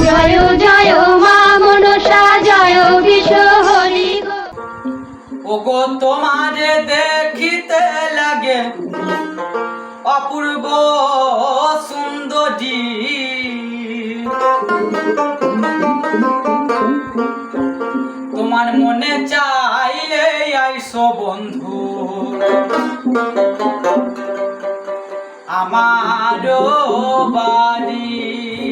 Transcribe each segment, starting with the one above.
জয় জয় মা ওগো, তোমারে দেখিতে লাগে অপূর্ব সুন্দরী। তোমার মনে চাইলে আইসো বন্ধু। আমারও বাড়ি।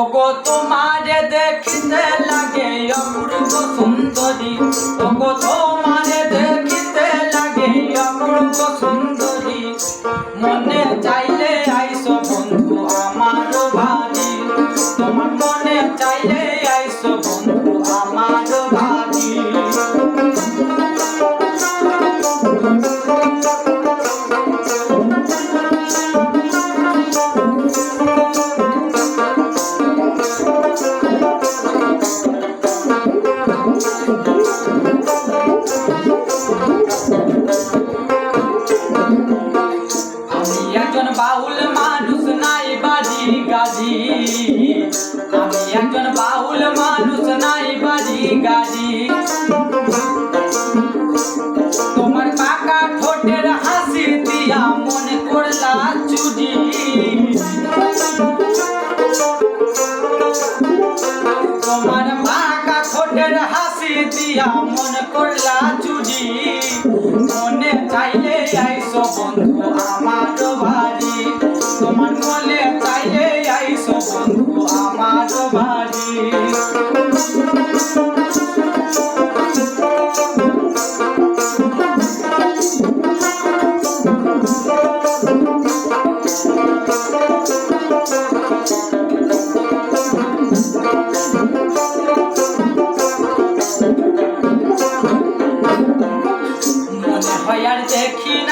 ওগো, তোমারে দেখিতে লাগে অপূর্ব সুন্দরী। ওগো, তোমারে দেখিতে লাগে অপূর্ব সুন্দরী। মনে চাইলে আইসো বন্ধু আমার বাড়ি। তোমার মনে চাইলে আইসো বন্ধু আমার একজন বাউল মানুষ নাই বাড়ি গাড়ি আমি একজন বাউল মানুষ নাই বাড়ি গাড়ি তোমার পাকা ঠোঁটের হাসি দিয়া মনে করলা চুরি। তোমার পাকা ঠোঁটের হাসি দিয়া মনে করলা চুরি। মনে চাইলে আইসো বন্ধু।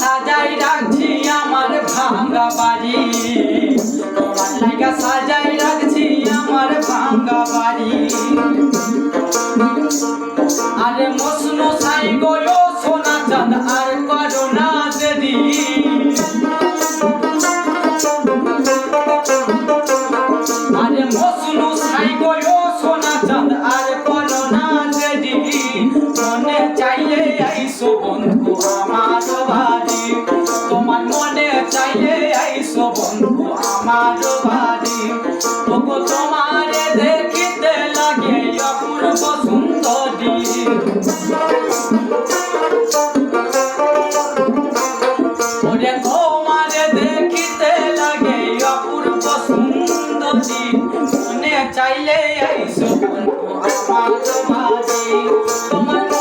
সাজাই রাখছি আমার ভাঙ্গা বাড়ি। তোমার লাগা সাজাই রাখছি আরে মসনু সাই গো সোনা চাঁদ, আর করো না দেরি আরে মসনু সাই গো সোনা চাঁদ, আর করো না দেরি মনে চাইলে আইসো বন্ধু। ওরে তোমারে দেখিতে লাগে অপূর্ব সুন্দরী। মনে চাইলে আইসো বন্ধু আমার মাঝে। তোমার